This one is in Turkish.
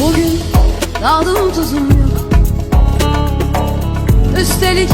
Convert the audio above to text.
Bugün dadım tuzum yok. Üstelik